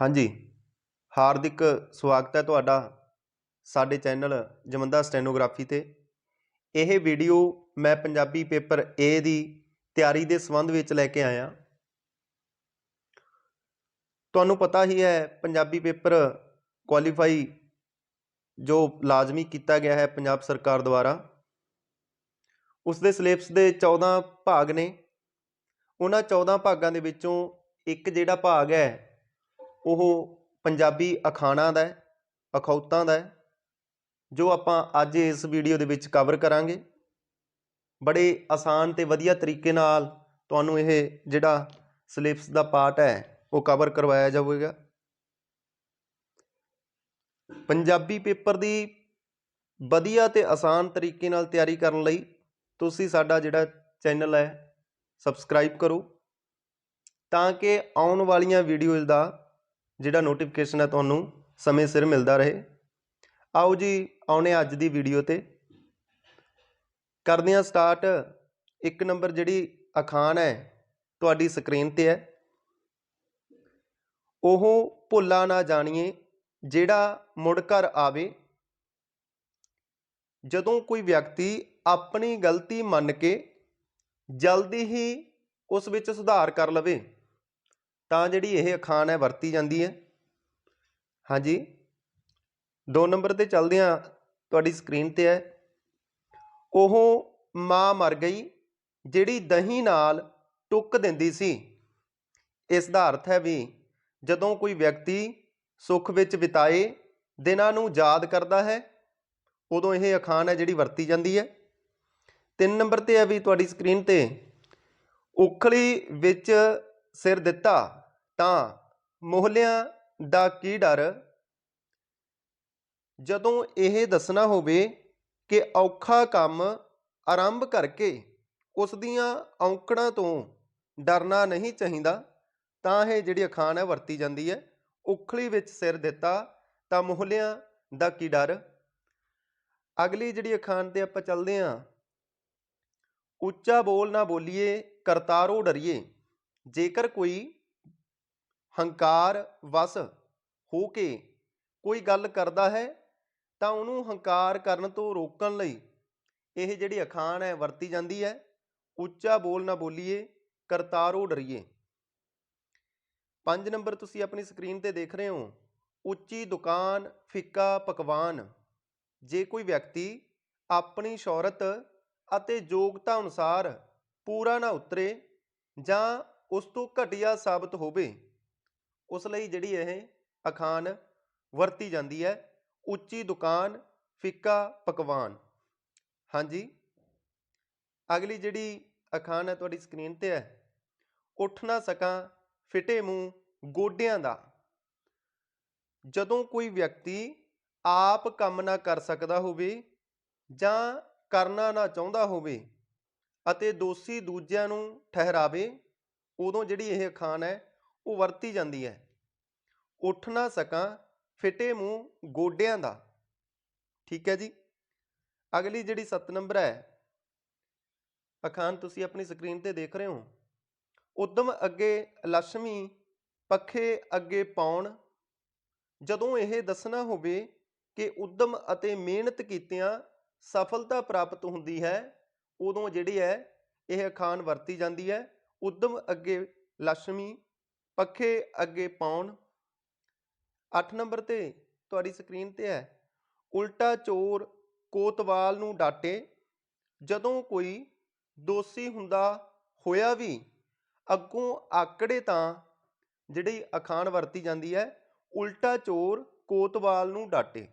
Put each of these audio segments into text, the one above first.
ਹਾਂਜੀ। ਹਾਰਦਿਕ ਸਵਾਗਤ ਹੈ ਤੁਹਾਡਾ ਸਾਡੇ ਚੈਨਲ ਜਮੰਦਾ ਸਟੈਨੋਗ੍ਰਾਫੀ ਤੇ। ਇਹ ਵੀਡੀਓ ਮੈਂ ਪੰਜਾਬੀ ਪੇਪਰ A ਦੀ ਤਿਆਰੀ ਦੇ ਸੰਬੰਧ ਵਿੱਚ ਲੈ ਕੇ ਆਇਆ। ਤੁਹਾਨੂੰ ਪਤਾ ਹੀ ਹੈ, ਪੰਜਾਬੀ ਪੇਪਰ ਕੁਆਲੀਫਾਈ ਜੋ ਲਾਜ਼ਮੀ ਕੀਤਾ ਗਿਆ ਹੈ ਪੰਜਾਬ ਸਰਕਾਰ ਦੁਆਰਾ ਉਸ ਦੇ ਸਿਲੇਬਸ ਦੇ 14 ਭਾਗ ਨੇ। ਉਹਨਾਂ 14 ਭਾਗਾਂ ਦੇ ਵਿੱਚੋਂ ਇੱਕ ਜਿਹੜਾ ਭਾਗ ਹੈ ਉਹ ਪੰਜਾਬੀ ਅਖਾਣਾਂ ਦਾ ਅਖੌਤਾਂ ਦਾ ਜੋ ਆਪਾਂ ਅੱਜ ਇਸ ਵੀਡੀਓ ਦੇ ਵਿੱਚ ਕਵਰ ਕਰਾਂਗੇ। ਬੜੇ ਆਸਾਨ ਤੇ ਵਧੀਆ ਤਰੀਕੇ ਨਾਲ ਤੁਹਾਨੂੰ ਇਹ ਜਿਹੜਾ ਸਿਲੇਬਸ ਦਾ ਪਾਰਟ ਹੈ, ਉਹ ਕਵਰ ਕਰਵਾਇਆ ਜਾਵੇਗਾ। ਪੰਜਾਬੀ ਪੇਪਰ ਦੀ ਵਧੀਆ ਤੇ ਆਸਾਨ ਤਰੀਕੇ ਨਾਲ ਤਿਆਰੀ ਕਰਨ ਲਈ ਤੁਸੀਂ ਸਾਡਾ ਜਿਹੜਾ ਚੈਨਲ ਹੈ ਸਬਸਕ੍ਰਾਈਬ ਕਰੋ, ਤਾਂ ਕਿ ਆਉਣ ਵਾਲੀਆਂ ਵੀਡੀਓਜ਼ ਦਾ ਜਿਹੜਾ ਨੋਟੀਫਿਕੇਸ਼ਨ ਹੈ ਤੁਹਾਨੂੰ ਸਮੇਂ ਸਿਰ ਮਿਲਦਾ ਰਹੇ। ਆਓ ਜੀ, ਆਉਣੇ ਅੱਜ ਦੀ ਵੀਡੀਓ ਤੇ। ਕਰਦੇ ਹਾਂ ਸਟਾਰਟ ਇੱਕ ਨੰਬਰ ਜਿਹੜੀ ਅਖਾਣ ਹੈ, ਤੁਹਾਡੀ ਸਕਰੀਨ ਤੇ ਹੈ। ਉਹ ਭੁੱਲਾ ਨਾ ਜਾਣੀਏ, ਜਿਹੜਾ ਮੁੜ ਘਰ ਆਵੇ। ਜਦੋਂ ਕੋਈ ਵਿਅਕਤੀ ਆਪਣੀ ਗਲਤੀ ਮੰਨ ਕੇ ਜਲਦੀ ਹੀ ਉਸ ਵਿੱਚ ਸੁਧਾਰ ਕਰ ਲਵੇ। ਤਾਂ ਜਿਹੜੀ ਇਹ ਅਖਾਣ ਹੈ, ਵਰਤੀ ਜਾਂਦੀ ਹੈ। ਹਾਂਜੀ। ਦੋ ਨੰਬਰ ਤੇ ਚੱਲਦੇ ਹਾਂ ਤੁਹਾਡੀ ਸਕਰੀਨ ਤੇ ਹੈ। ਉਹ ਮਾਂ ਮਰ ਗਈ, ਜਿਹੜੀ ਦਹੀਂ ਨਾਲ ਟੁੱਕ ਦਿੰਦੀ ਸੀ। ਇਸ ਦਾ ਅਰਥ ਹੈ ਵੀ ਜਦੋਂ ਕੋਈ ਵਿਅਕਤੀ ਸੁੱਖ ਵਿੱਚ ਬਿਤਾਏ, ਦਿਨਾਂ ਨੂੰ ਯਾਦ ਕਰਦਾ ਹੈ, ਉਦੋਂ ਇਹ ਅਖਾਣ ਹੈ ਜਿਹੜੀ ਵਰਤੀ ਜਾਂਦੀ ਹੈ। ਤਿੰਨ ਨੰਬਰ ਤੇ ਹੈ ਵੀ ਤੁਹਾਡੀ ਸਕਰੀਨ ਤੇ, ਉਖਲੀ ਵਿੱਚ ਸਿਰ ਦਿੱਤਾ। ਤਾਂ ਮੋਹਲਿਆਂ ਦਾ ਕੀ ਡਰ? ਜਦੋਂ ਇਹ ਦੱਸਣਾ ਹੋਵੇ ਕਿ ਔਖਾ ਕੰਮ ਆਰੰਭ ਕਰਕੇ ਉਸ ਦੀਆਂ ਔਂਕੜਾਂ ਤੋਂ ਡਰਨਾ ਨਹੀਂ ਚਾਹੀਦਾ, ਤਾਂ ਇਹ ਜਿਹੜੀ ਅਖਾਣ ਹੈ, ਵਰਤੀ ਜਾਂਦੀ ਹੈ। ਉਖਲੀ ਵਿੱਚ ਸਿਰ ਦਿੱਤਾ ਤਾਂ ਮੋਹਲਿਆਂ ਦਾ ਕੀ ਡਰ? ਅਗਲੀ ਜਿਹੜੀ ਅਖਾਣ ਤੇ ਆਪਾਂ ਚੱਲਦੇ ਹਾਂ, ਉੱਚਾ ਬੋਲ ਨਾ ਬੋਲੀਏ, ਕਰਤਾਰੋ ਡਰੀਏ। ਜੇਕਰ ਕੋਈ ਹੰਕਾਰ ਵਸ ਹੋ ਕੇ ਕੋਈ ਗੱਲ ਕਰਦਾ ਹੈ, ਤਾਂ ਉਹਨੂੰ ਹੰਕਾਰ ਕਰਨ ਤੋਂ ਰੋਕਣ ਲਈ ਇਹ ਜਿਹੜੀ ਅਖਾਣ ਹੈ, ਵਰਤੀ ਜਾਂਦੀ ਹੈ। ਉੱਚਾ ਬੋਲ ਨਾ ਬੋਲੀਏ, ਕਰਤਾਰੋ ਡਰੀਏ। ਪੰਜ ਨੰਬਰ ਤੁਸੀਂ ਆਪਣੀ ਸਕਰੀਨ ਤੇ ਦੇਖ ਰਹੇ ਹੋ। ਉੱਚੀ ਦੁਕਾਨ, ਫਿੱਕਾ ਪਕਵਾਨ। ਜੇ ਕੋਈ ਵਿਅਕਤੀ ਆਪਣੀ ਸ਼ੌਹਰਤ ਅਤੇ ਯੋਗਤਾ ਅਨੁਸਾਰ ਪੂਰਾ ਨਾ ਉਤਰੇ ਜਾਂ ਉਸ ਤੋਂ ਘਟੀਆ ਸਾਬਤ ਹੋਵੇ ਉਸ ਲਈ ਜਿਹੜੀ ਇਹ ਅਖਾਣ ਵਰਤੀ ਜਾਂਦੀ ਹੈ, ਉੱਚੀ ਦੁਕਾਨ, ਫਿੱਕਾ ਪਕਵਾਨ। ਹਾਂਜੀ। ਅਗਲੀ ਜਿਹੜੀ ਅਖਾਣ ਹੈ ਤੁਹਾਡੀ ਸਕਰੀਨ ਤੇ ਹੈ। ਉੱਠ ਨਾ ਸਕਾਂ, ਫਿਟੇ ਮੂੰਹ, ਗੋਡਿਆਂ ਦਾ। ਜਦੋਂ ਕੋਈ ਵਿਅਕਤੀ ਆਪ ਕੰਮ ਨਾ ਕਰ ਸਕਦਾ ਹੋਵੇ ਜਾਂ ਕਰਨਾ ਨਾ ਚਾਹੁੰਦਾ ਹੋਵੇ ਅਤੇ ਦੋਸ਼ੀ ਦੂਜਿਆਂ ਨੂੰ ਠਹਿਰਾਵੇ, ਉਦੋਂ ਜਿਹੜੀ ਇਹ ਅਖਾਣ ਹੈ ਉਹ ਵਰਤੀ ਜਾਂਦੀ ਹੈ। ਉੱਠ ਨਾ ਸਕਾਂ, ਫਿਟੇ ਮੂੰਹ ਗੋਡਿਆਂ ਦਾ। ਠੀਕ ਹੈ ਜੀ। ਅਗਲੀ ਜਿਹੜੀ 7 ਨੰਬਰ ਹੈ ਅਖਾਨ ਤੁਸੀਂ ਆਪਣੀ ਸਕਰੀਨ ਤੇ ਦੇਖ ਰਹੇ ਹੋ। ਉਦਮ ਅੱਗੇ ਲక్ష్ਮੀ ਪੱਖੇ ਅੱਗੇ ਪਾਉਣ ਜਦੋਂ ਇਹ ਦੱਸਣਾ ਹੋਵੇ ਕਿ ਉਦਮ ਅਤੇ ਮਿਹਨਤ ਕੀਤਿਆਂ ਸਫਲਤਾ ਪ੍ਰਾਪਤ ਹੁੰਦੀ ਹੈ, ਉਦੋਂ ਜਿਹੜੀ ਹੈ, ਇਹ ਅਖਾਨ ਵਰਤੀ ਜਾਂਦੀ ਹੈ। ਉਦਮ ਅੱਗੇ ਲక్ష్ਮੀ ਪੱਖੇ ਅੱਗੇ ਪਾਉਣ। 8 ਨੰਬਰ ਤੇ ਤੁਹਾਡੀ ਸਕਰੀਨ ਤੇ ਹੈ। ਉਲਟਾ ਚੋਰ ਕੋਤਵਾਲ ਨੂੰ ਡਾਟੇ। ਜਦੋਂ ਕੋਈ ਦੋਸ਼ੀ ਹੁੰਦਾ ਹੋਇਆ ਵੀ ਅੱਗੋਂ ਆਕੜੇ ਤਾਂ ਜਿਹੜੀ ਅਖਾਣ ਵਰਤੀ ਜਾਂਦੀ ਹੈ, ਉਲਟਾ ਚੋਰ ਕੋਤਵਾਲ ਨੂੰ ਡਾਟੇ।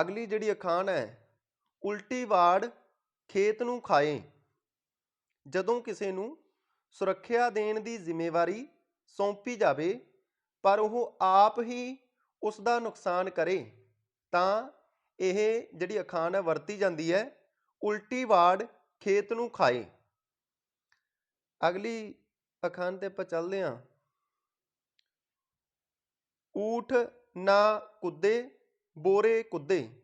ਅਗਲੀ ਜਿਹੜੀ ਅਖਾਣ ਹੈ, ਉਲਟੀ ਵਾੜ ਖੇਤ ਨੂੰ ਖਾਏ। ਜਦੋਂ ਕਿਸੇ ਨੂੰ ਸੁਰੱਖਿਆ ਦੇਣ ਦੀ ਜ਼ਿੰਮੇਵਾਰੀ ਸੌਂਪੀ ਜਾਵੇ, ਪਰ ਉਹ ਆਪ ਹੀ ਉਸ ਦਾ ਨੁਕਸਾਨ ਕਰੇ, ਤਾਂ ਇਹ ਜਿਹੜੀ ਅਖਾਣ ਹੈ, ਵਰਤੀ ਜਾਂਦੀ ਹੈ, ਉਲਟੀ ਵਾੜ ਖੇਤ ਨੂੰ ਖਾਏ। ਅਗਲੀ ਅਖਾਣ ਤੇ ਆਪਾਂ ਚੱਲਦੇ ਹਾਂ। ਊਠ ਨਾ ਕੁੱਦੇ, ਬੋਰੇ ਕੁੱਦੇ।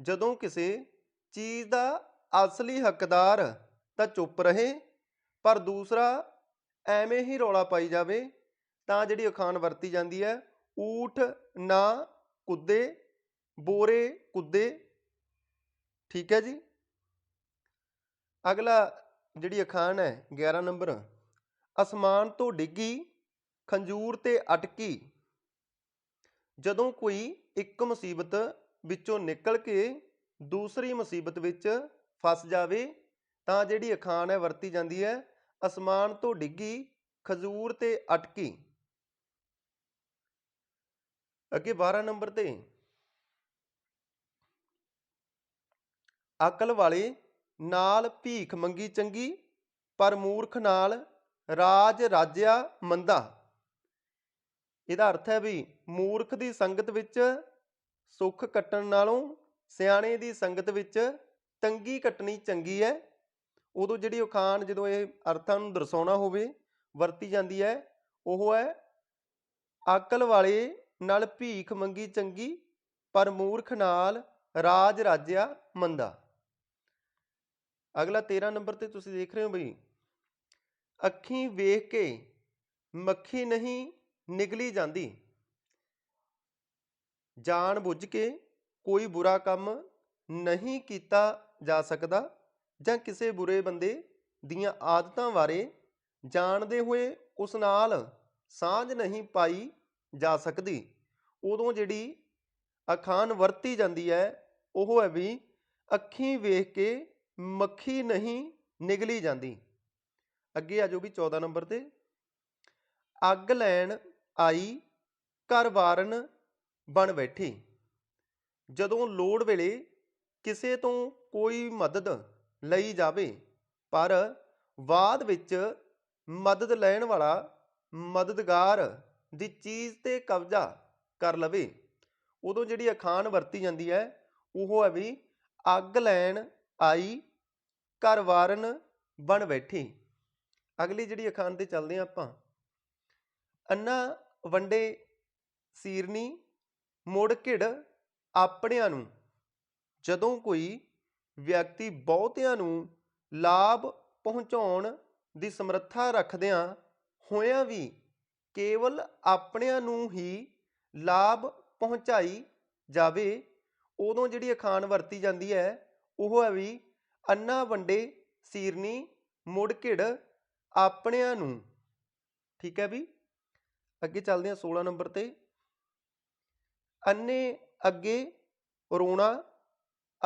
ਜਦੋਂ ਕਿਸੇ ਚੀਜ਼ ਦਾ ਅਸਲੀ ਹੱਕਦਾਰ ਤਾਂ ਚੁੱਪ ਰਹੇ ਪਰ ਦੂਸਰਾ ਐਵੇਂ ਹੀ ਰੌਲਾ ਪਾਈ ਜਾਵੇ ਤਾਂ ਜਿਹੜੀ ਅਖਾਣ ਵਰਤੀ ਜਾਂਦੀ ਹੈ, ਊਠ ਨਾ ਕੁੱਦੇ, ਬੋਰੇ ਕੁੱਦੇ। ਠੀਕ ਹੈ ਜੀ? ਅਗਲਾ ਜਿਹੜੀ ਅਖਾਣ ਹੈ 11 ਨੰਬਰ। ਅਸਮਾਨ ਤੋਂ ਡਿੱਗੀ, ਖੰਜੂਰ ਤੇ ਅਟਕੀ। ਜਦੋਂ ਕੋਈ ਇੱਕ ਮੁਸੀਬਤ ਵਿੱਚੋਂ ਨਿਕਲ ਕੇ ਦੂਸਰੀ ਮੁਸੀਬਤ ਵਿੱਚ ਫਸ ਜਾਵੇ ਤਾਂ ਜਿਹੜੀ ਅਖਾਣ ਹੈ, ਵਰਤੀ ਜਾਂਦੀ ਹੈ ਅਸਮਾਨ ਤੋਂ ਡਿੱਗੀ, ਖਜੂਰ ਤੇ ਅਟਕੀ। ਅੱਗੇ 12 ਨੰਬਰ ਤੇ। ਅਕਲ ਵਾਲੇ, ਨਾਲ ਭੀਖ ਮੰਗੀ ਚੰਗੀ, ਪਰ ਮੂਰਖ ਨਾਲ ਰਾਜ ਰਾਜਿਆ ਮੰਦਾ। ਇਹਦਾ ਅਰਥ ਹੈ ਵੀ ਮੂਰਖ ਦੀ ਸੰਗਤ ਵਿੱਚ ਸੁੱਖ ਕੱਟਣ ਨਾਲੋਂ ਸਿਆਣੇ ਦੀ ਸੰਗਤ ਵਿੱਚ ਤੰਗੀ ਕੱਟਣੀ ਚੰਗੀ ਹੈ। ਉਦੋਂ ਜਿਹੜੀ ਉਖਾਣ ਜਦੋਂ ਇਹ ਅਰਥਾਂ ਨੂੰ ਦਰਸਾਉਣਾ ਹੋਵੇ, ਵਰਤੀ ਜਾਂਦੀ ਹੈ, ਉਹ ਹੈ ਅਕਲ ਵਾਲੇ ਨਾਲ ਭੀਖ ਮੰਗੀ ਚੰਗੀ, ਪਰ ਮੂਰਖ ਨਾਲ ਰਾਜ ਰਾਜਿਆ ਮੰਦਾ। ਅਗਲਾ 13 ਨੰਬਰ ਤੇ ਤੁਸੀਂ ਦੇਖ ਰਹੇ ਹੋ ਬਈ। ਅੱਖੀਂ ਵੇਖ ਕੇ ਮੱਖੀ ਨਹੀਂ ਨਿਗਲੀ ਜਾਂਦੀ। ਜਾਣ ਬੁੱਝ ਕੇ ਕੋਈ ਬੁਰਾ ਕੰਮ ਨਹੀਂ ਕੀਤਾ ਜਾ ਸਕਦਾ। ਜਾਂ ਕਿਸੇ ਬੁਰੇ ਬੰਦੇ ਦੀਆਂ ਆਦਤਾਂ ਬਾਰੇ ਜਾਣਦੇ ਹੋਏ ਉਸ ਨਾਲ ਸਾਂਝ ਨਹੀਂ ਪਾਈ ਜਾ ਸਕਦੀ। ਉਦੋਂ ਜਿਹੜੀ ਅਖਾਣ ਵਰਤੀ ਜਾਂਦੀ ਹੈ, ਉਹ ਹੈ ਵੀ ਅੱਖੀਂ ਵੇਖ ਕੇ ਮੱਖੀ ਨਹੀਂ ਨਿਗਲੀ ਜਾਂਦੀ। ਅੱਗੇ ਆ ਜੋ ਵੀ 14 ਨੰਬਰ ਤੇ। ਅੱਗ ਲੈਣ ਆਈ, ਘਰ ਵਾਰਨ ਬਣ ਬੈਠੀ। ਜਦੋਂ ਲੋੜ ਵੇਲੇ ਕਿਸੇ ਤੋਂ ਕੋਈ ਮਦਦ ਲਈ ਜਾਵੇ। ਪਰ ਬਾਅਦ ਵਿੱਚ ਮਦਦ ਲੈਣ ਵਾਲਾ ਮਦਦਗਾਰ ਦੀ ਚੀਜ਼ ਤੇ ਕਬਜ਼ਾ ਕਰ ਲਵੇ। ਉਦੋਂ ਜਿਹੜੀ ਅਖਾਣ ਵਰਤੀ ਜਾਂਦੀ ਹੈ, ਉਹ ਹੈ ਵੀ ਅੱਗ ਲੈਣ ਆਈ ਘਰ ਵਾਰਨ ਬਣ ਬੈਠੀ। ਅਗਲੀ ਜਿਹੜੀ ਅਖਾਣ ਤੇ ਚੱਲਦੇ ਹਾਂ ਆਪਾਂ। ਅੰਨਾ ਵੰਡੇ ਸੀਰਨੀ ਮੁੜ ਘਿੜ ਆਪਣਿਆਂ ਨੂੰ। ਜਦੋਂ ਕੋਈ ਵਿਅਕਤੀ ਬਹੁਤਿਆਂ ਨੂੰ ਲਾਭ ਪਹੁੰਚਾਉਣ ਦੀ ਸਮਰੱਥਾ ਰੱਖਦਿਆਂ ਹੋਇਆਂ ਵੀ ਕੇਵਲ ਆਪਣਿਆਂ ਨੂੰ ਹੀ ਲਾਭ ਪਹੁੰਚਾਈ ਜਾਵੇ, ਉਦੋਂ ਜਿਹੜੀ ਅਖਾਣ ਵਰਤੀ ਜਾਂਦੀ ਹੈ, ਉਹ ਹੈ ਵੀ ਅੰਨਾ, ਵੰਡੇ, ਸੀਰਨੀ, ਮੁੜ, ਘਿੜ ਆਪਣਿਆਂ ਨੂੰ। ਠੀਕ ਹੈ ਵੀ? ਅੱਗੇ ਚੱਲਦੇ ਹਾਂ 16 ਨੰਬਰ ਤੇ। ਅੰਨੇ, ਅੱਗੇ, ਰੋਣਾ,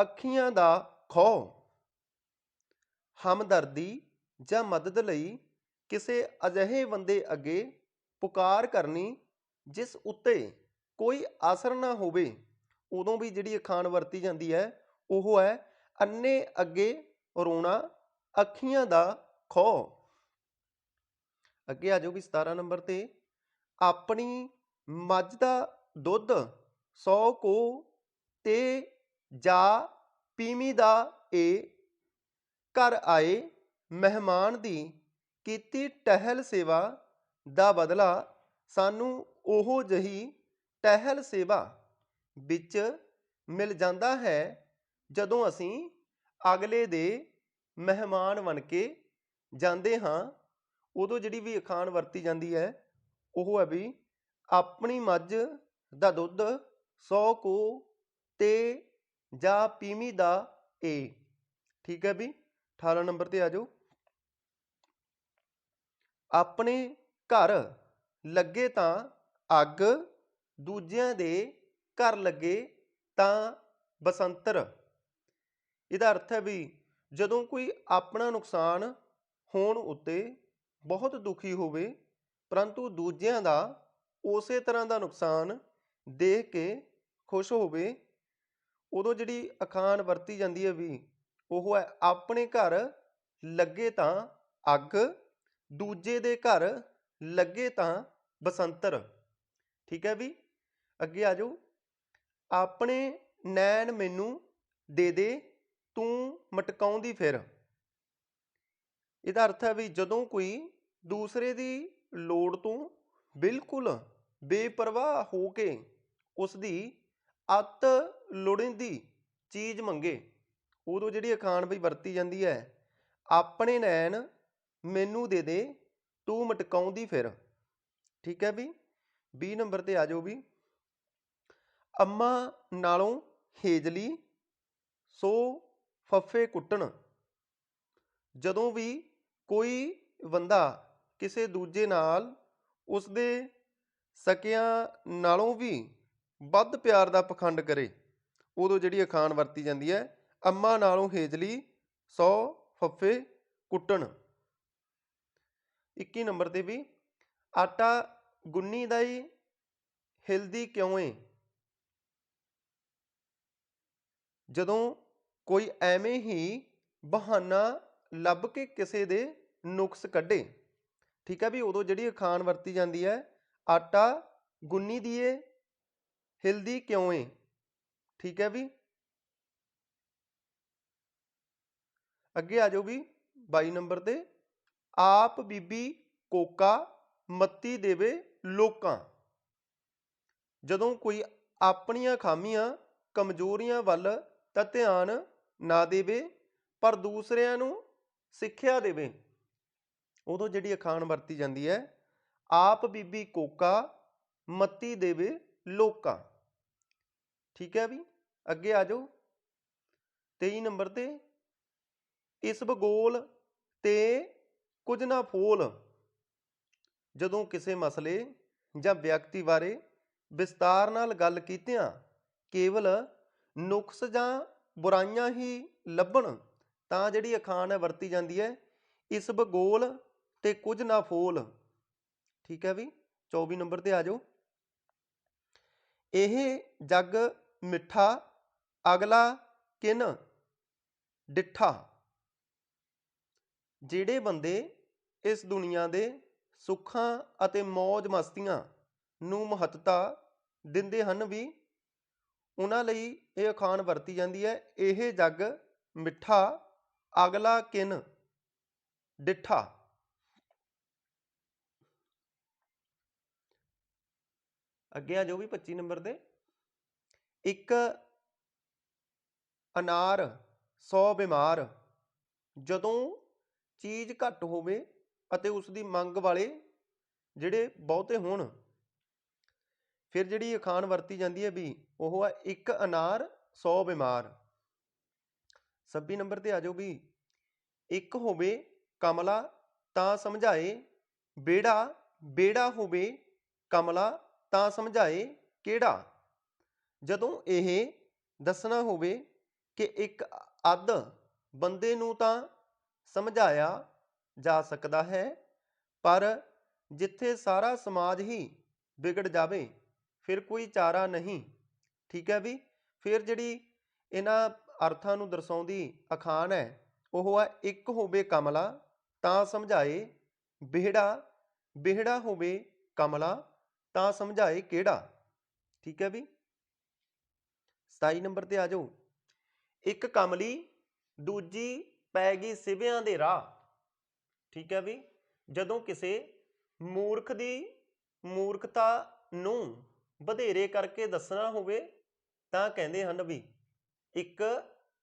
ਅੱਖੀਆਂ ਦਾ ਖੋ ਹਮਦਰਦੀ ਜਾਂ ਮਦਦ ਲਈ ਕਿਸੇ ਅਜਿਹੇ ਬੰਦੇ ਅੱਗੇ ਪੁਕਾਰ ਕਰਨੀ ਜਿਸ ਉੱਤੇ ਕੋਈ ਅਸਰ ਨਾ ਹੋਵੇ, ਉਦੋਂ ਵੀ ਜਿਹੜੀ ਅਖਾਣ ਵਰਤੀ ਜਾਂਦੀ ਹੈ, ਉਹ ਹੈ ਅੰਨੇ ਅੱਗੇ ਰੋਣਾ, ਅੱਖੀਆਂ ਦਾ ਖੋ ਅੱਗੇ ਆ ਜਾਓ ਵੀ 17 ਨੰਬਰ ਤੇ, ਆਪਣੀ ਮੱਝ ਦਾ ਦੁੱਧ 100 ਕੋ ਤੇ ਜਾ ਪੀਮੀ ਦਾ ਏ ਘਰ ਆਏ ਮਹਿਮਾਨ ਦੀ ਕੀਤੀ ਟਹਿਲ ਸੇਵਾ ਦਾ ਬਦਲਾ ਸਾਨੂੰ ਉਹ ਜਹੀ ਟਹਿਲ ਸੇਵਾ ਵਿੱਚ ਮਿਲ ਜਾਂਦਾ ਹੈ ਜਦੋਂ ਅਸੀਂ ਅਗਲੇ ਦੇ ਮਹਿਮਾਨ ਬਣ ਕੇ ਜਾਂਦੇ ਹਾਂ, ਉਦੋਂ ਜਿਹੜੀ ਵੀ ਅਖਾਣ ਵਰਤੀ ਜਾਂਦੀ ਹੈ, ਉਹ ਹੈ ਵੀ ਆਪਣੀ ਮੱਝ ਦਾ ਦੁੱਧ 100 ਕੋ ਤੇ ਜਾਂ ਪੀਮੀ ਦਾ ਏ ਠੀਕ ਹੈ ਵੀ? 18 ਨੰਬਰ ਤੇ ਆ ਜਾਓ। ਆਪਣੇ ਘਰ ਲੱਗੇ ਤਾਂ ਅੱਗ, ਦੂਜਿਆਂ ਦੇ ਘਰ ਲੱਗੇ ਤਾਂ ਬਸੰਤਰ। ਇਹਦਾ ਅਰਥ ਹੈ ਵੀ ਜਦੋਂ ਕੋਈ ਆਪਣਾ ਨੁਕਸਾਨ ਹੋਣ ਉੱਤੇ ਬਹੁਤ ਦੁਖੀ ਹੋਵੇ, ਪਰੰਤੂ ਦੂਜਿਆਂ ਦਾ ਉਸੇ ਤਰ੍ਹਾਂ ਦਾ ਨੁਕਸਾਨ ਦੇਖ ਕੇ ਖੁਸ਼ ਹੋਵੇ ਉਦੋਂ ਜਿਹੜੀ ਅਖਾਣ ਵਰਤੀ ਜਾਂਦੀ ਹੈ ਵੀ, ਉਹ ਹੈ ਆਪਣੇ ਘਰ ਲੱਗੇ ਤਾਂ ਅੱਗ, ਦੂਜੇ ਦੇ ਘਰ ਲੱਗੇ ਤਾਂ ਬਸੰਤਰ। ਠੀਕ ਹੈ ਵੀ? ਅੱਗੇ ਆ ਜਾਓ। ਆਪਣੇ ਨੈਣ ਮੈਨੂੰ ਦੇ ਦੇ, ਤੂੰ ਮਟਕਾਉਂਦੀ ਫਿਰ। ਇਹਦਾ ਅਰਥ ਹੈ ਵੀ ਜਦੋਂ ਕੋਈ ਦੂਸਰੇ ਦੀ ਲੋੜ ਤੋਂ ਬਿਲਕੁਲ ਬੇਪਰਵਾਹ ਹੋ ਕੇ ਉਸ ਦੀ ਅਤ ਲੋੜੀਂਦੀ ਚੀਜ਼ ਮੰਗੇ, ਉਦੋਂ ਜਿਹੜੀ ਅਖਾਣ ਵੀ ਵਰਤੀ ਜਾਂਦੀ ਹੈ, ਆਪਣੇ ਨੈਣ ਮੈਨੂੰ ਦੇ ਦੇ, ਤੂੰ ਮਟਕਾਉਂਦੀ ਫਿਰ। ਠੀਕ ਹੈ ਵੀ 20 ਨੰਬਰ ਤੇ ਆ ਜਾਓ ਵੀ ਅੰਮਾ ਨਾਲੋਂ ਹੇਜਲੀ, ਸੋ ਫੱਫੇ ਕੁੱਟਣ। ਜਦੋਂ ਵੀ ਕੋਈ ਬੰਦਾ ਕਿਸੇ ਦੂਜੇ ਨਾਲ ਉਸਦੇ ਸਕਿਆਂ ਨਾਲੋਂ ਵੀ ਵੱਧ ਪਿਆਰ ਦਾ ਪਖੰਡ ਕਰੇ ਉਦੋਂ ਜਿਹੜੀ ਅਖਾਣ ਵਰਤੀ ਜਾਂਦੀ ਹੈ, ਅੰਮਾ ਨਾਲੋਂ ਹੇਜਲੀ ਸੌ, ਫੱਫੇ, ਕੁੱਟਣ। 21 ਨੰਬਰ ਤੇ ਵੀ, ਆਟਾ ਗੁੰਨੀ ਦਾ ਹੀ ਹਿਲਦੀ ਕਿਉਂ ਏ? ਜਦੋਂ ਕੋਈ ਐਵੇਂ ਹੀ ਬਹਾਨਾ ਲੱਭ ਕੇ ਕਿਸੇ ਦੇ ਨੁਕਸ ਕੱਢੇ, ਠੀਕ ਹੈ ਵੀ ਉਦੋਂ ਜਿਹੜੀ ਅਖਾਣ ਵਰਤੀ ਜਾਂਦੀ ਹੈ, ਆਟਾ ਗੁੰਨੀ ਦੀਏ ਹਿਲਦੀ ਕਿਉਂ ਏ? ਠੀਕ ਹੈ ਵੀ? ਅੱਗੇ ਆ ਜਾਓ ਵੀ 22 ਨੰਬਰ ਤੇ। ਆਪ ਬੀਬੀ ਕੋਕਾ ਮੱਤੀ ਦੇਵੇ ਲੋਕਾਂ। ਜਦੋਂ ਕੋਈ ਆਪਣੀਆਂ ਖਾਮੀਆਂ, ਕਮਜ਼ੋਰੀਆਂ ਵੱਲ ਤਾਂ ਧਿਆਨ ਨਾ ਦੇਵੇ, ਪਰ ਦੂਸਰਿਆਂ ਨੂੰ ਸਿੱਖਿਆ ਦੇਵੇ। ਉਦੋਂ ਜਿਹੜੀ ਅਖਾਣ ਵਰਤੀ ਜਾਂਦੀ ਹੈ, ਆਪ ਬੀਬੀ ਕੋਕਾ ਮੱਤੀ ਦੇਵੇ ਲੋਕਾਂ। ਠੀਕ ਹੈ ਵੀ? ਅੱਗੇ ਆ ਜਾਓ। 23 ਨੰਬਰ ਤੇ। ਇਸ ਭੂਗੋਲ ਤੇ ਕੁਝ ਨਾ ਫੋਲ। ਜਦੋਂ ਕਿਸੇ ਮਸਲੇ ਜਾਂ ਵਿਅਕਤੀ ਬਾਰੇ ਵਿਸਤਾਰ ਨਾਲ ਗੱਲ ਕੀਤਿਆਂ, ਕੇਵਲ ਨੁਕਸ ਜਾਂ ਬੁਰਾਈਆਂ ਹੀ ਲੱਭਣ, ਤਾਂ ਜਿਹੜੀ ਅਖਾਣ ਹੈ ਵਰਤੀ ਜਾਂਦੀ ਹੈ, ਇਸ ਭੂਗੋਲ ਤੇ ਕੁਝ ਨਾ ਫੋਲ। ਠੀਕ ਹੈ ਵੀ? 24 ਨੰਬਰ ਤੇ ਆ ਜਾਓ। ਇਹ ਜੱਗ ਮਿੱਠਾ, ਅਗਲਾ ਕਿਨ? ਡਿੱਠਾ। ਜਿਹੜੇ ਬੰਦੇ ਇਸ ਦੁਨੀਆ ਦੇ ਸੁੱਖਾਂ ਅਤੇ ਮौज ਮਸਤੀਆਂ ਨੂੰ ਮਹੱਤਤਾ ਦਿੰਦੇ ਹਨ ਵੀ, ਉਹਨਾਂ ਲਈ ਇਹ ਅਖਾਣ ਵਰਤੀ ਜਾਂਦੀ ਹੈ, ਇਹ ਜੱਗ ਮਿੱਠਾ, ਅਗਲਾ ਕਿਨ? ਡਿੱਠਾ। ਅੱਗੇ ਆ ਜੋ ਵੀ 25 ਨੰਬਰ ਦੇ। ਇੱਕ ਅਨਾਰ, ਸੌ ਬਿਮਾਰ, ਜਦੋਂ ਚੀਜ਼ ਘੱਟ ਹੋਵੇ ਅਤੇ ਉਸ ਦੀ ਮੰਗ ਵਾਲੇ ਜਿਹੜੇ ਬਹੁਤੇ ਹੋਣ, ਫਿਰ ਜਿਹੜੀ ਅਖਾਣ ਵਰਤੀ ਜਾਂਦੀ ਹੈ ਵੀ ਉਹ ਹੈ ਇੱਕ ਅਨਾਰ, ਸੌ ਬਿਮਾਰ। 26 ਨੰਬਰ ਤੇ ਆ ਜਾਓ ਵੀ ਇੱਕ ਹੋਵੇ ਕਮਲਾ ਤਾਂ ਸਮਝਾਏ, ਬੇੜਾ ਬੇੜਾ ਹੋਵੇ ਕਮਲਾ ਤਾਂ ਸਮਝਾਏ ਕਿਹੜਾ? ਜਦੋਂ ਇਹ ਦੱਸਣਾ ਹੋਵੇ ਕਿ ਇੱਕ ਅੱਧ ਬੰਦੇ ਨੂੰ ਤਾਂ ਸਮਝਾਇਆ ਜਾ ਸਕਦਾ ਹੈ, ਪਰ ਜਿੱਥੇ ਸਾਰਾ ਸਮਾਜ ਹੀ ਵਿਗੜ ਜਾਵੇ, ਫਿਰ ਕੋਈ ਚਾਰਾ ਨਹੀਂ। ਠੀਕ ਹੈ ਵੀ? ਫਿਰ ਜਿਹੜੀ ਇਹਨਾਂ ਅਰਥਾਂ ਨੂੰ ਦਰਸਾਉਂਦੀ ਅਖਾਣ ਹੈ, ਉਹ ਹੈ ਇੱਕ ਹੋਵੇ ਕਮਲਾ, ਤਾਂ ਸਮਝਾਏ ਬਿਹੜਾ ਬਿਹੜਾ ਹੋਵੇ ਕਮਲਾ, ਤਾਂ ਸਮਝਾਏ ਕਿਹੜਾ? ਠੀਕ ਹੈ ਵੀ? 27 ਨੰਬਰ ਤੇ ਆ ਜਾਓ। ਇੱਕ ਕਮਲੀ ਦੂਜੀ ਪੈ ਗਈ ਸਿਵਿਆਂ ਦੇ ਰਾਹ। ਠੀਕ ਹੈ ਵੀ? ਜਦੋਂ ਕਿਸੇ ਮੂਰਖ ਦੀ ਮੂਰਖਤਾ ਨੂੰ ਵਧੇਰੇ ਕਰਕੇ ਦੱਸਣਾ ਹੋਵੇ, ਤਾਂ ਕਹਿੰਦੇ ਹਨ ਵੀ ਇੱਕ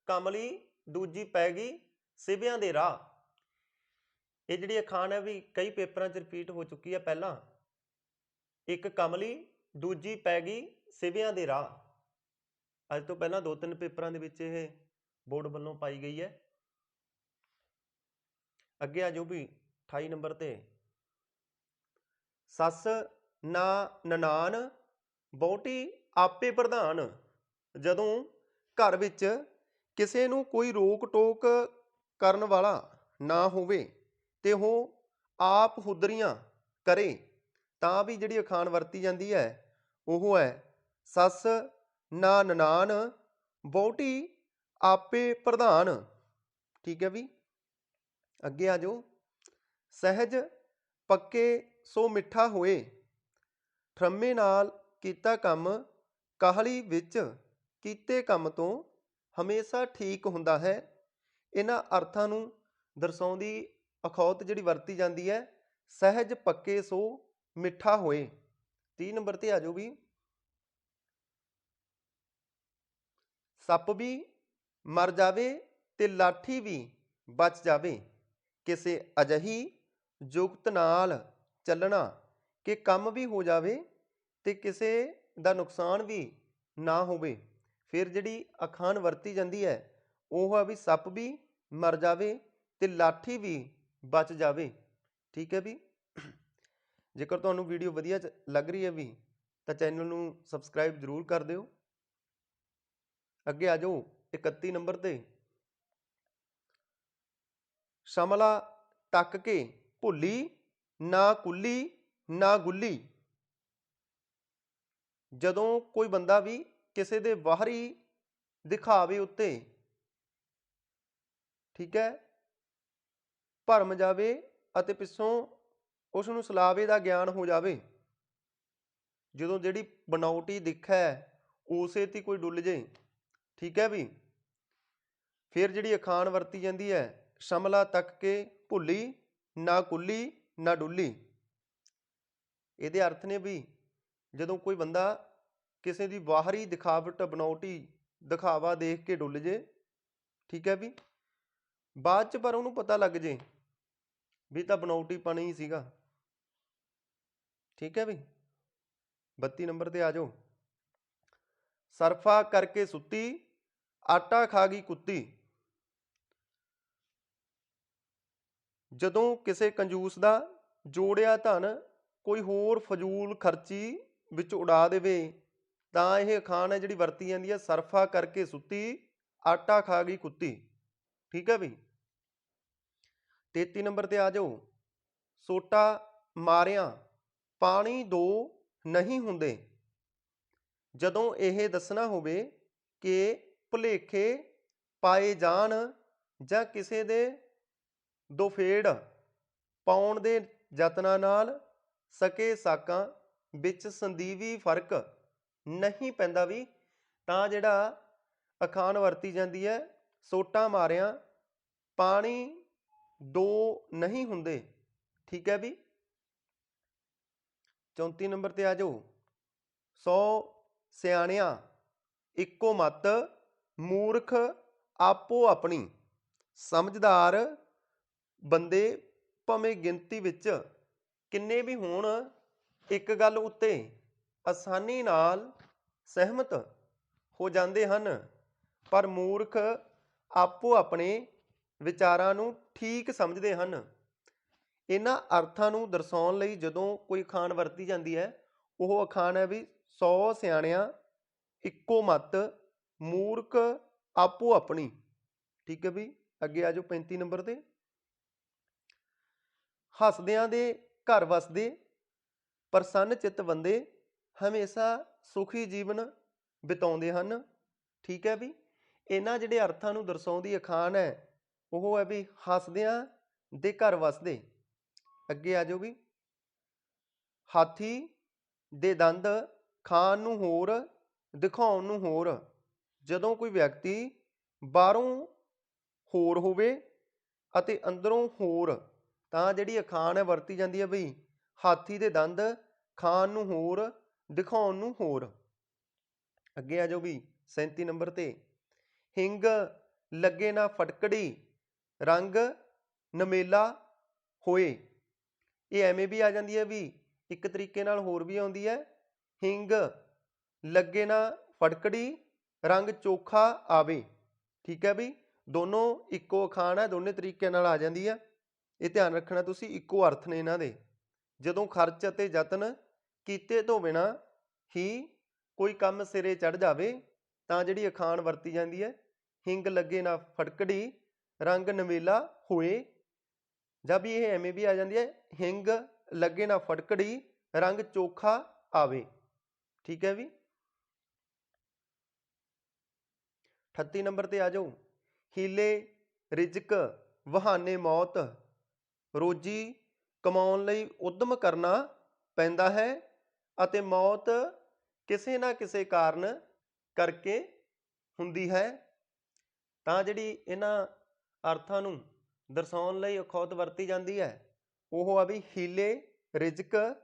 ਕਮਲੀ ਦੂਜੀ ਪੈ ਗਈ ਸਿਵਿਆਂ ਦੇ ਰਾਹ। ਇਹ ਜਿਹੜੀ ਅਖਾਣ ਹੈ ਵੀ ਕਈ ਪੇਪਰਾਂ 'ਚ ਰਿਪੀਟ ਹੋ ਚੁੱਕੀ ਹੈ ਪਹਿਲਾਂ। ਇੱਕ ਕਮਲੀ ਦੂਜੀ ਪੈ ਗਈ ਸਿਵਿਆਂ ਦੇ ਰਾਹ। ਅੱਜ ਤੋਂ ਪਹਿਲਾਂ ਦੋ ਤਿੰਨ ਪੇਪਰਾਂ ਦੇ ਵਿੱਚ ਇਹ ਬੋਰਡ ਵੱਲੋਂ ਪਾਈ ਗਈ ਹੈ। ਅੱਗੇ ਆ ਜੋ ਵੀ 28 ਨੰਬਰ ਤੇ। ਸੱਸ ਨਾ ਨਨਾਨ ਬਹੁਤੀ ਆਪੇ ਪ੍ਰਧਾਨ। ਜਦੋਂ ਘਰ ਵਿੱਚ ਕਿਸੇ ਨੂੰ ਕੋਈ ਰੋਕ ਟੋਕ ਕਰਨ ਵਾਲਾ ਨਾ ਹੋਵੇ ਤੇ ਉਹ ਆਪ ਹੁਦਰੀਆਂ ਕਰੇ, ਤਾਂ ਵੀ ਜਿਹੜੀ ਅਖਾਣ ਵਰਤੀ ਜਾਂਦੀ ਹੈ, ਉਹ ਹੈ ਸੱਸ ਨਾ ਨਨਾਨ ਬਹੁਤੀ ਆਪੇ ਪ੍ਰਧਾਨ। ਠੀਕ ਹੈ ਵੀ? ਅੱਗੇ ਆ ਜਾਓ। ਸਹਿਜ, ਪੱਕੇ, ਸੋ ਮਿੱਠਾ ਹੋਏ। ਠਰਮੇ ਨਾਲ ਕੀਤਾ ਕੰਮ, ਕਾਹਲੀ ਵਿੱਚ ਕੀਤੇ ਕੰਮ ਤੋਂ ਹਮੇਸ਼ਾ ਠੀਕ ਹੁੰਦਾ ਹੈ। ਇਹਨਾਂ ਅਰਥਾਂ ਨੂੰ ਦਰਸਾਉਂਦੀ ਅਖੌਤ ਜਿਹੜੀ ਵਰਤੀ ਜਾਂਦੀ ਹੈ, ਸਹਿਜ, ਪੱਕੇ, ਸੋ ਮਿੱਠਾ ਹੋਏ। 30 ਨੰਬਰ ਤੇ ਆ ਜਾਓ ਵੀ। ਸੱਪ ਵੀ ਮਰ ਜਾਵੇ ਤੇ ਲਾਠੀ ਵੀ ਬਚ ਜਾਵੇ। ਕਿਸੇ ਅਜਹੀ ਜੁਗਤ ਨਾਲ ਚੱਲਣਾ ਕਿ ਕੰਮ ਵੀ ਹੋ ਜਾਵੇ ਤੇ ਕਿਸੇ ਦਾ ਨੁਕਸਾਨ ਵੀ ਨਾ ਹੋਵੇ, ਫਿਰ ਜਿਹੜੀ ਅਖਾਣ ਵਰਤੀ ਜਾਂਦੀ ਹੈ, ਉਹ ਹੈ ਵੀ ਸੱਪ ਵੀ ਮਰ ਜਾਵੇ ਤੇ ਲਾਠੀ ਵੀ ਬਚ ਜਾਵੇ। ਠੀਕ ਹੈ ਵੀ? ਜੇਕਰ ਤੁਹਾਨੂੰ ਵੀਡੀਓ ਵਧੀਆ ਚ- ਲੱਗ ਰਹੀ ਹੈ ਵੀ, ਤਾਂ ਚੈਨਲ ਨੂੰ ਸਬਸਕ੍ਰਾਈਬ ਜ਼ਰੂਰ ਕਰ ਦਿਓ। ਅੱਗੇ ਆ ਜਾਓ 31 ਨੰਬਰ ਤੇ। ਸ਼ਮਲਾ ਟੱਕ ਕੇ, ਭੁੱਲੀ, ਨਾ ਕੁੱਲੀ, ਨਾ ਗੁੱਲੀ। ਜਦੋਂ ਕੋਈ ਬੰਦਾ ਵੀ ਕਿਸੇ ਦੇ ਬਾਹਰੀ ਦਿਖਾਵੇ ਉੱਤੇ, ਠੀਕ ਹੈ, ਭਰਮ ਜਾਵੇ ਅਤੇ ਪਿੱਛੋਂ ਉਸ ਨੂੰ ਸਲਾਵੇ ਦਾ ਗਿਆਨ ਹੋ ਜਾਵੇ, ਜਦੋਂ ਜਿਹੜੀ ਬਣਾਉਟੀ ਦਿੱਖ ਹੈ ਉਸੇ ਤੇ ਕੋਈ ਡੁੱਲ ਜੇ। ਠੀਕ ਹੈ ਵੀ? ਫਿਰ ਜਿਹੜੀ ਅਖਾਣ ਵਰਤੀ ਜਾਂਦੀ ਹੈ, ਸ਼ਮਲਾ ਤੱਕ ਕੇ ਭੁੱਲੀ, ਨਾ ਕੁੱਲੀ, ਨਾ ਡੁੱਲੀ। ਇਹਦੇ ਅਰਥ ਨੇ ਵੀ ਜਦੋਂ ਕੋਈ ਬੰਦਾ ਕਿਸੇ ਦੀ ਬਾਹਰੀ ਦਿਖਾਵਟ, ਬਣਾਉਟੀ, ਦਿਖਾਵਾ ਦੇਖ ਕੇ ਡੁੱਲ ਜੇ, ਠੀਕ ਹੈ ਵੀ? ਬਾਅਦ ਚ ਪਰ ਉਹਨੂੰ ਪਤਾ ਲੱਗ ਜੇ ਵੀ ਤਾਂ ਬਣਾਉਟੀ ਪਣ ਹੀ ਸੀਗਾ। ਠੀਕ ਹੈ ਵੀ? 32 ਨੰਬਰ ਤੇ ਆ ਜਾਓ। ਸਰਫਾ ਕਰਕੇ ਸੁੱਤੀ ਆਟਾ ਖਾ ਗਈ ਕੁੱਤੀ। ਜਦੋਂ ਕਿਸੇ ਕੰਜੂਸ ਦਾ ਜੋੜਿਆ ਧਨ ਕੋਈ ਹੋਰ ਫਜ਼ੂਲ ਖਰਚੀ ਵਿੱਚ ਉਡਾ ਦੇਵੇ, ਤਾਂ ਇਹ ਅਖਾਣ ਹੈ ਜਿਹੜੀ ਵਰਤੀ ਜਾਂਦੀ ਹੈ, ਸਰਫਾ ਕਰਕੇ ਸੁੱਤੀ, ਆਟਾ ਖਾ ਗਈ ਕੁੱਤੀ। ਠੀਕ ਹੈ ਵੀ? 33 ਨੰਬਰ ਤੇ ਆ ਜਾਓ। ਸੋਟਾ ਮਾਰਿਆਂ, ਪਾਣੀ ਦੋ ਨਹੀਂ ਹੁੰਦੇ। ਜਦੋਂ ਇਹ ਦੱਸਣਾ ਹੋਵੇ ਕਿ ਭੁਲੇਖੇ ਪਾਏ ਜਾਣ ਜਾਂ ਕਿਸੇ ਦੇ ਦੋਫੇੜ ਪਾਉਣ ਦੇ ਯਤਨਾਂ ਨਾਲ ਸਕੇ ਸਾਕਾਂ ਵਿੱਚ ਸੰਦੀਵੀ ਫ਼ਰਕ ਨਹੀਂ ਪੈਂਦਾ ਵੀ, ਤਾਂ ਜਿਹੜਾ ਅਖਾਣ ਵਰਤੀ ਜਾਂਦੀ ਹੈ, ਸੋਟਾ ਮਾਰਿਆਂ ਪਾਣੀ ਦੋ ਨਹੀਂ ਹੁੰਦੇ, ਠੀਕ ਹੈ ਵੀ? 34 ਨੰਬਰ ਤੇ ਆ ਜਾਓ। 100 ਸਿਆਣਿਆਂ ਇੱਕੋ ਮਤ ਮੂਰਖ ਆਪੋ ਆਪਣੀ, ਸਮਝਦਾਰ ਬੰਦੇ ਭਾਵੇਂ ਗਿਣਤੀ ਵਿੱਚ ਕਿੰਨੇ ਵੀ ਹੋਣ, ਇੱਕ ਗੱਲ ਉੱਤੇ ਆਸਾਨੀ ਨਾਲ ਸਹਿਮਤ ਹੋ ਜਾਂਦੇ ਹਨ, ਪਰ ਮੂਰਖ ਆਪੋ ਆਪਣੇ ਵਿਚਾਰਾਂ ਨੂੰ ਠੀਕ ਸਮਝਦੇ ਹਨ। ਇਹਨਾਂ ਅਰਥਾਂ ਨੂੰ ਦਰਸਾਉਣ ਲਈ ਜਦੋਂ ਕੋਈ ਅਖਾਣ ਵਰਤੀ ਜਾਂਦੀ ਹੈ, ਉਹ ਅਖਾਣ ਹੈ ਵੀ 100 ਸਿਆਣਿਆਂ ਇੱਕੋ ਮਤ ਮੂਰਖ ਆਪੋ ਆਪਣੀ। ਠੀਕ ਹੈ ਵੀ? ਅੱਗੇ ਆ ਜਾਓ 35 ਨੰਬਰ ਤੇ। ਹੱਸਦਿਆਂ ਦੇ, ਘਰ ਵਸਦੇ ਪ੍ਰਸੰਨ ਚਿੱਤ ਬੰਦੇ ਹਮੇਸ਼ਾ ਸੁਖੀ ਜੀਵਨ ਬਿਤਾਉਂਦੇ ਹਨ। ਠੀਕ ਹੈ ਵੀ? ਇਹਨਾਂ ਜਿਹੜੇ ਅਰਥਾਂ ਨੂੰ ਦਰਸਾਉਂਦੀ ਅਖਾਣ ਹੈ, ਉਹ ਹੈ ਵੀ ਹੱਸਦਿਆਂ ਦੇ ਘਰ ਵਸਦੇ। ਅੱਗੇ ਆ ਜਾਓ ਵੀ। ਹਾਥੀ ਦੇ ਦੰਦ ਖਾਣ ਨੂੰ ਹੋਰ, ਦਿਖਾਉਣ ਨੂੰ ਹੋਰ। ਜਦੋਂ ਕੋਈ ਵਿਅਕਤੀ ਬਾਹਰੋਂ ਹੋਰ ਹੋਵੇ ਅਤੇ ਅੰਦਰੋਂ ਹੋਰ, ਤਾਂ ਜਿਹੜੀ ਅਖਾਣ ਹੈ ਵਰਤੀ ਜਾਂਦੀ ਹੈ ਬਈ ਹਾਥੀ ਦੇ ਦੰਦ ਖਾਣ ਨੂੰ ਹੋਰ, ਦਿਖਾਉਣ ਨੂੰ ਹੋਰ। ਅੱਗੇ ਆ ਜਾਓ ਵੀ 37 ਨੰਬਰ ਤੇ। ਹਿੰਗ ਲੱਗੇ ਨਾ ਫਟਕੜੀ, ਰੰਗ ਨਮੇਲਾ ਹੋਏ। ਇਹ ਐਵੇਂ ਵੀ ਆ ਜਾਂਦੀ ਹੈ ਵੀ ਇੱਕ ਤਰੀਕੇ ਨਾਲ ਹੋਰ ਵੀ ਆਉਂਦੀ ਹੈ। ਹਿੰਗ ਲੱਗੇ ਨਾ ਫਟਕੜੀ ਰੰਗ ਚੋਖਾ ਆਵੇ। ਠੀਕ ਹੈ ਵੀ ਦੋਨੋਂ ਇੱਕੋ ਅਖਾਣ ਹੈ, ਦੋਨੇ ਤਰੀਕੇ ਨਾਲ ਆ ਜਾਂਦੀ ਹੈ ਇਹ ਧਿਆਨ ਰੱਖਣਾ ਤੁਸੀਂ, ਇੱਕੋ ਅਰਥ ਨੇ ਇਹਨਾਂ ਦੇ। ਜਦੋਂ ਖਰਚ ਅਤੇ ਯਤਨ ਕੀਤੇ ਤੋਂ ਬਿਨਾ ਹੀ ਕੋਈ ਕੰਮ ਸਿਰੇ ਚੜ ਜਾਵੇ, ਤਾਂ ਜਿਹੜੀ ਅਖਾਣ ਵਰਤੀ ਜਾਂਦੀ ਹੈ, ਹਿੰਗ ਲੱਗੇ ਨਾ ਫਟਕੜੀ, ਰੰਗ ਨਵੇਲਾ ਹੋਏ। ਜਾਂ ਵੀ ਇਹ ਐਵੇਂ ਵੀ ਆ ਜਾਂਦੀ ਹੈ, ਹਿੰਗ ਲੱਗੇ ਨਾ ਫਟਕੜੀ, ਰੰਗ ਚੋਖਾ ਆਵੇ। ਠੀਕ ਹੈ ਵੀ 38 ਨੰਬਰ ਤੇ ਆ ਜਾਓ। ਹੀਲੇ, ਰਿਜ਼ਕ, ਵਹਾਨੇ ਮੌਤ, ਰੋਜੀ ਕਮਾਉਣ ਲਈ ਉਦਮ ਕਰਨਾ ਪੈਂਦਾ ਹੈ ਅਤੇ ਮੌਤ ਕਿਸੇ ਨਾ ਕਿਸੇ ਕਾਰਨ ਕਰਕੇ ਹੁੰਦੀ ਹੈ। ਤਾਂ ਜਿਹੜੀ ਇਹਨਾਂ ਅਰਥਾਂ ਨੂੰ ਦਰਸਾਉਣ ਲਈ ਅਖੌਤ ਵਰਤੀ ਜਾਂਦੀ ਹੈ, ਉਹ ਆ ਵੀ ਹੀਲੇ, ਰਿਜ਼ਕ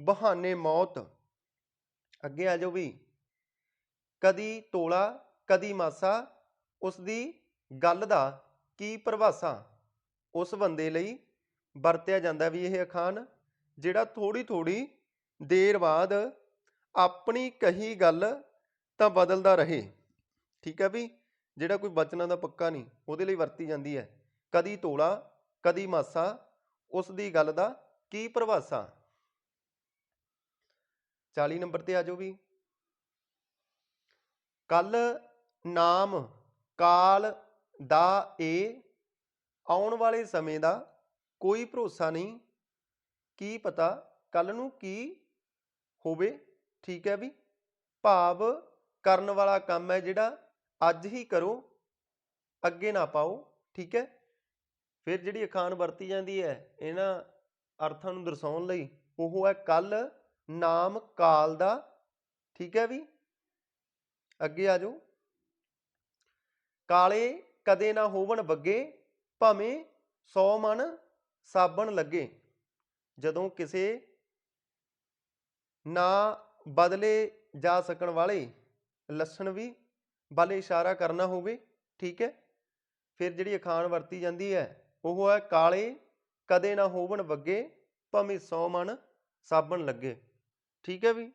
ਬਹਾਨੇ ਮੌਤ। ਅੱਗੇ ਆ ਜਾਓ ਵੀ, ਕਦੀ ਤੋਲਾ ਕਦੀ ਮਾਸਾ ਉਸ ਦੀ ਗੱਲ ਦਾ ਕੀ ਪ੍ਰਭਾਸਾ? ਉਸ ਬੰਦੇ ਲਈ ਵਰਤਿਆ ਜਾਂਦਾ ਵੀ ਇਹ ਅਖਾਣ, ਜਿਹੜਾ ਥੋੜੀ ਥੋੜੀ ਦੇਰ ਬਾਅਦ ਆਪਣੀ ਕਹੀ ਗੱਲ ਤਾਂ ਬਦਲਦਾ ਰਹੇ। ਠੀਕ ਹੈ ਵੀ ਜਿਹੜਾ ਕੋਈ ਬਚਨਾਂ ਦਾ ਪੱਕਾ ਨਹੀਂ, ਉਹਦੇ ਲਈ ਵਰਤੀ ਜਾਂਦੀ ਹੈ। ਕਦੀ ਤੋਲਾ, ਕਦੀ ਮਾਸਾ ਉਸ ਦੀ ਗੱਲ ਦਾ ਕੀ ਪ੍ਰਭਾਸਾ? 40 ਨੰਬਰ ਤੇ ਆ ਜਾਓ ਵੀ। ਕੱਲ ਨਾਮ ਕਾਲ ਦਾ ਏ ਆਉਣ ਵਾਲੇ ਸਮੇਂ ਦਾ ਕੋਈ ਭਰੋਸਾ ਨਹੀਂ। ਕੀ ਪਤਾ ਕੱਲ ਨੂੰ ਕੀ ਹੋਵੇ, ਠੀਕ ਹੈ ਵੀ? ਭਾਵ ਕਰਨ ਵਾਲਾ ਕੰਮ ਹੈ ਜਿਹੜਾ ਅੱਜ ਹੀ ਕਰੋ, ਅੱਗੇ ਨਾ ਪਾਓ, ਠੀਕ ਹੈ? ਫਿਰ ਜਿਹੜੀ ਅਖਾਣ ਵਰਤੀ ਜਾਂਦੀ ਹੈ, ਇਹਨਾਂ ਅਰਥਾਂ ਨੂੰ ਦਰਸਾਉਣ ਲਈ ਉਹ ਹੈ ਕੱਲ ਨਾਮ ਕਾਲ ਦਾ, ਠੀਕ ਹੈ ਵੀ? ਅੱਗੇ ਆ ਜਾਓ। ਕਾਲੇ ਕਦੇ ਨਾ ਹੋਵਣ ਬੱਗੇ ਭਾਵੇਂ 100 ਮਣ ਸਾਬਣ ਲੱਗੇ। ਜਦੋਂ ਕਿਸੇ ਨਾ ਬਦਲੇ ਜਾ ਸਕਣ ਵਾਲੇ ਲੱਛਣ ਵੀ ਵੱਲ ਇਸ਼ਾਰਾ ਕਰਨਾ ਹੋਵੇ, ਠੀਕ ਹੈ? ਫਿਰ ਜਿਹੜੀ ਅਖਾਣ ਵਰਤੀ ਜਾਂਦੀ ਹੈ, ਉਹ ਹੈ ਕਾਲੇ ਕਦੇ ਨਾ ਹੋਵਣ ਬੱਗੇ ਭਾਵੇਂ 100 ਮਨ ਸਾਬਣ ਲੱਗੇ। ਠੀਕ ਹੈ ਵੀ?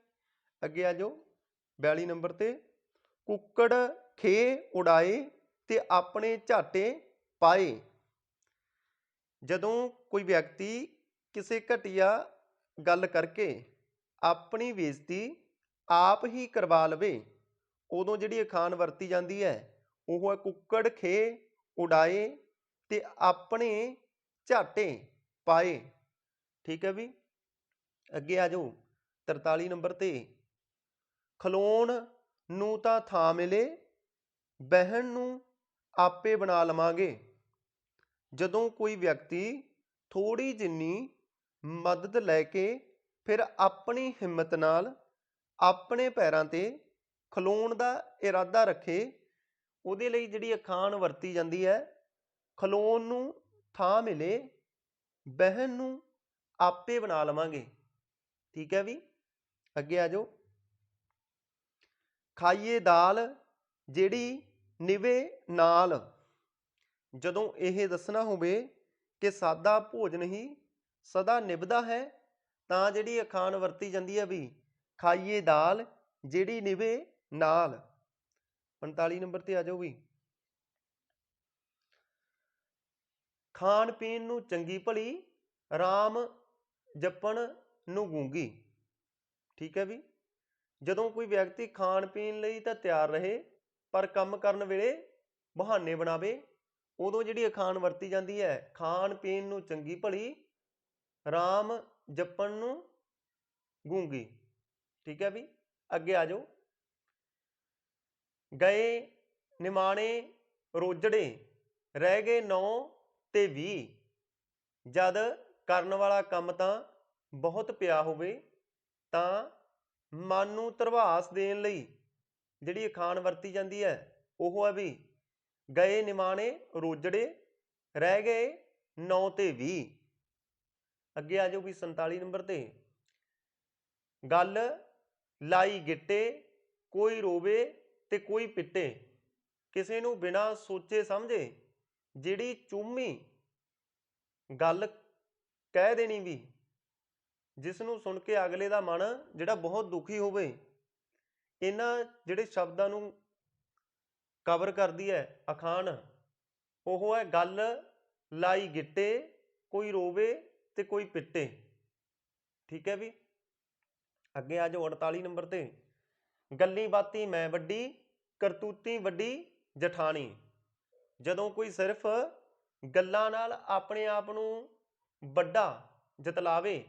ਅੱਗੇ ਆ ਜਾਓ। 42 ਨੰਬਰ ਤੇ, ਕੁੱਕੜ ਖੇ ਉਡਾਏ ਤੇ ਆਪਣੇ ਝਾਟੇ ਪਾਏ। ਜਦੋਂ ਕੋਈ ਵਿਅਕਤੀ ਕਿਸੇ ਘਟੀਆ ਗੱਲ ਕਰਕੇ ਆਪਣੀ ਬੇਇੱਜ਼ਤੀ ਆਪ ਹੀ ਕਰਵਾ ਲਵੇ, ਉਦੋਂ ਜਿਹੜੀ ਅਖਾਣ ਵਰਤੀ ਜਾਂਦੀ ਹੈ, ਉਹ ਹੈ ਕੁੱਕੜ, ਖੇ, ਉਡਾਏ ਤੇ ਆਪਣੇ ਝਾਟੇ ਪਾਏ। ਠੀਕ ਹੈ ਵੀ? ਅੱਗੇ ਆ ਜਾਓ 43 ਨੰਬਰ ਤੇ। ਖਲੋਣ ਨੂੰ ਤਾਂ ਥਾਂ ਮਿਲੇ, ਬਹਿਣ ਨੂੰ ਆਪੇ ਬਣਾ ਲਵਾਂਗੇ। ਜਦੋਂ ਕੋਈ ਵਿਅਕਤੀ ਥੋੜੀ ਜਿੰਨੀ ਮਦਦ ਲੈ ਕੇ ਫਿਰ ਆਪਣੀ ਹਿੰਮਤ ਨਾਲ ਆਪਣੇ ਪੈਰਾਂ ਤੇ ਖਲੋਣ ਦਾ ਇਰਾਦਾ ਰੱਖੇ, ਉਹਦੇ ਲਈ ਜਿਹੜੀ ਅਖਾਣ ਵਰਤੀ ਜਾਂਦੀ ਹੈ, ਖਲੋਣ ਨੂੰ ਥਾਂ ਮਿਲੇ, ਬਹਿਣ ਨੂੰ ਆਪੇ ਬਣਾ ਲਵਾਂਗੇ। ਠੀਕ ਹੈ ਵੀ? ਅੱਗੇ ਆ ਜਾਓ। ਖਾਈਏ ਦਾਲ ਜਿਹੜੀ ਨਿਵੇ ਨਾਲ। ਜਦੋਂ ਇਹ ਦੱਸਣਾ ਹੋਵੇ ਕਿ ਸਾਦਾ ਭੋਜਨ ਹੀ ਸਦਾ ਨਿਭਦਾ ਹੈ, ਤਾਂ ਜਿਹੜੀ ਅਖਾਣ ਵਰਤੀ ਜਾਂਦੀ ਹੈ ਵੀ ਖਾਈਏ ਦਾਲ ਜਿਹੜੀ ਨਿਵੇ ਨਾਲ। 45 ਨੰਬਰ ਤੇ ਆ ਜਾਓ ਵੀ। ਖਾਣ ਪੀਣ ਨੂੰ ਚੰਗੀ ਭਲੀ RAM ਜਪਣ ਨੂੰ ਗੂੰਗੀ। ਠੀਕ ਹੈ ਵੀ? ਜਦੋਂ ਕੋਈ ਵਿਅਕਤੀ ਖਾਣ ਪੀਣ ਲਈ ਤਾਂ ਤਿਆਰ ਰਹੇ ਪਰ ਕੰਮ ਕਰਨ ਵੇਲੇ ਬਹਾਨੇ ਬਣਾਵੇ, ਉਦੋਂ ਜਿਹੜੀ ਅਖਾਣ ਵਰਤੀ ਜਾਂਦੀ ਹੈ, ਖਾਣ ਪੀਣ ਨੂੰ ਚੰਗੀ ਭਲੀ RAM ਜਪਣ ਨੂੰ ਗੂੰਗੀ। ਠੀਕ ਹੈ ਵੀ? ਅੱਗੇ ਆ ਜਾਓ। ਗਏ, ਨਿਮਾਣੇ, ਰੋਜੜੇ, ਰਹਿ ਗਏ 9 ਤੇ 20 ਜਦ ਕਰਨ ਵਾਲਾ ਕੰਮ ਤਾਂ ਬਹੁਤ ਪਿਆ ਹੋਵੇ, ਤਾਂ ਮਨ ਨੂੰ ਧਰਵਾਸ ਦੇਣ ਲਈ ਜਿਹੜੀ ਅਖਾਣ ਵਰਤੀ ਜਾਂਦੀ ਹੈ, ਉਹ ਹੈ ਵੀ ਗਏ ਨਿਮਾਣੇ, ਰੋਜੜੇ, ਰਹਿ ਗਏ 9 ਤੇ 20 ਅੱਗੇ ਆ ਜਾਓ ਵੀ 47 ਨੰਬਰ ਤੇ। ਗੱਲ ਲਾਈ ਗਿੱਟੇ, ਕੋਈ ਰੋਵੇ ਤੇ ਕੋਈ ਪਿੱਟੇ। ਕਿਸੇ ਨੂੰ ਬਿਨਾਂ ਸੋਚੇ ਸਮਝੇ ਜਿਹੜੀ ਚੁੰਮੀ ਗੱਲ ਕਹਿ ਦੇਣੀ ਵੀ, ਜਿਸ ਨੂੰ ਸੁਣ ਕੇ ਅਗਲੇ ਦਾ ਮਨ ਜਿਹੜਾ ਬਹੁਤ ਦੁਖੀ ਹੋਵੇ ਇਹਨਾਂ ਜਿਹੜੇ ਸ਼ਬਦਾਂ ਨੂੰ ਕਵਰ ਕਰਦੀ ਹੈ, ਅਖਾਣ, ਉਹ ਹੈ ਗੱਲ ਲਾਈ ਗਿੱਟੇ, ਕੋਈ ਰੋਵੇ ਤੇ ਕੋਈ ਪਿੱਟੇ। ਠੀਕ ਹੈ ਵੀ? ਅੱਗੇ ਆ ਜਾਓ 48 ਨੰਬਰ ਤੇ। ਗੱਲੀ ਬਾਤੀ ਮੈਂ ਵੱਡੀ, ਕਰਤੂਤੀ ਵੱਡੀ, ਜਠਾਣੀ। ਜਦੋਂ ਕੋਈ ਸਿਰਫ ਗੱਲਾਂ ਨਾਲ ਆਪਣੇ ਆਪ ਨੂੰ ਵੱਡਾ ਜਤਲਾਵੇ,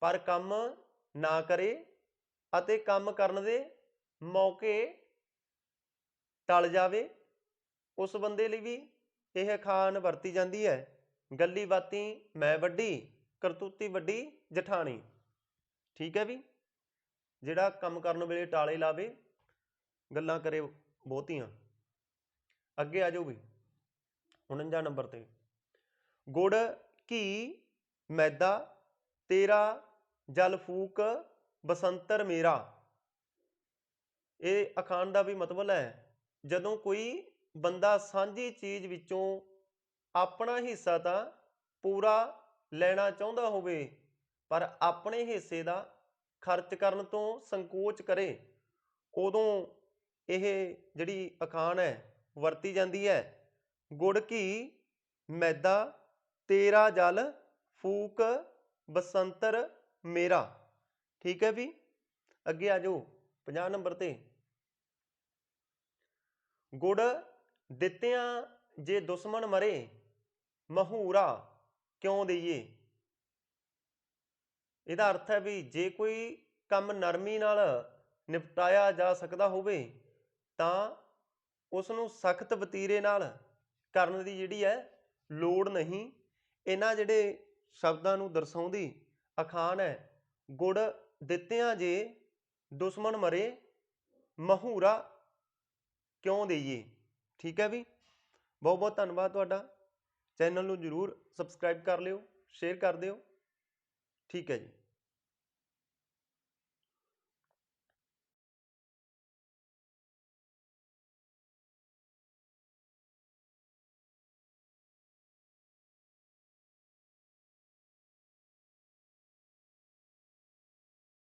ਪਰ ਕੰਮ ਨਾ ਕਰੇ ਅਤੇ ਕੰਮ ਕਰਨ ਦੇ ਮੌਕੇ ਟਲ ਜਾਵੇ, ਉਸ ਬੰਦੇ ਲਈ ਵੀ ਇਹ ਖਾਨ ਵਰਤੀ ਜਾਂਦੀ ਹੈ। ਗੱਲੀ ਬਾਤੀ ਮੈਂ ਵੱਡੀ, ਕਰਤੂਤੀ ਵੱਡੀ, ਜਠਾਣੀ। ਠੀਕ ਹੈ ਵੀ? ਜਿਹੜਾ ਕੰਮ ਕਰਨ ਵੇਲੇ ਟਾਲੇ ਲਾਵੇ, ਗੱਲਾਂ ਕਰੇ ਬਹੁਤੀਆਂ। ਅੱਗੇ ਆ ਜਾਓ ਵੀ 49 ਨੰਬਰ ਤੇ। ਗੁੜ, ਘੀ, ਮੈਦਾ, ਤੇਰਾ, ਜਲ ਫੂਕ ਬਸੰਤਰ ਮੇਰਾ। ਇਹ ਅਖਾਣ ਦਾ ਵੀ ਮਤਲਬ ਹੈ। ਜਦੋਂ ਕੋਈ ਬੰਦਾ ਸਾਂਝੀ ਚੀਜ਼ ਵਿੱਚੋਂ ਆਪਣਾ ਹਿੱਸਾ ਤਾਂ ਪੂਰਾ ਲੈਣਾ ਚਾਹੁੰਦਾ ਹੋਵੇ, ਪਰ ਆਪਣੇ ਹਿੱਸੇ ਦਾ ਖਰਚ ਕਰਨ ਤੋਂ ਸੰਕੋਚ ਕਰੇ, ਉਦੋਂ ਇਹ ਜਿਹੜੀ ਅਖਾਣ ਹੈ, ਵਰਤੀ ਜਾਂਦੀ ਹੈ। ਗੁੜ ਘੀ, ਮੈਦਾ, ਤੇਰਾ ਜਲ, ਫੂਕ, ਬਸੰਤਰ ਮੇਰਾ। ਠੀਕ ਹੈ ਵੀ? ਅੱਗੇ ਆ ਜਾਓ 50 ਨੰਬਰ ਤੇ। ਗੁੜ ਦਿੱਤਿਆਂ ਜੇ ਦੁਸ਼ਮਣ ਮਰੇ, ਮਹੂਰਾ ਕਿਉਂ ਦਈਏ? ਇਹਦਾ ਅਰਥ ਹੈ ਵੀ ਜੇ ਕੋਈ ਕੰਮ ਨਰਮੀ ਨਾਲ ਨਿਪਟਾਇਆ ਜਾ ਸਕਦਾ ਹੋਵੇ, ਤਾਂ ਉਸ ਨੂੰ ਸਖਤ ਵਤੀਰੇ ਨਾਲ ਕਰਨ ਦੀ ਜਿਹੜੀ ਹੈ ਲੋੜ ਨਹੀਂ। ਇਹਨਾਂ ਜਿਹੜੇ ਸ਼ਬਦਾਂ ਨੂੰ ਦਰਸਾਉਂਦੀ ਅਖਾਣ ਹੈ, ਗੁੜ ਦਿੱਤਿਆਂ ਜੇ ਦੁਸ਼ਮਣ ਮਰੇ, ਮਹੂਰਾ ਕਿਉਂ ਦੇਈਏ? ਠੀਕ ਹੈ ਵੀ? ਬਹੁਤ ਬਹੁਤ ਧੰਨਵਾਦ ਤੁਹਾਡਾ। ਚੈਨਲ ਨੂੰ ਜਰੂਰ ਸਬਸਕ੍ਰਾਈਬ ਕਰ ਲਿਓ ਸ਼ੇਅਰ ਕਰ ਦਿਓ। ਠੀਕ ਹੈ ਜੀ।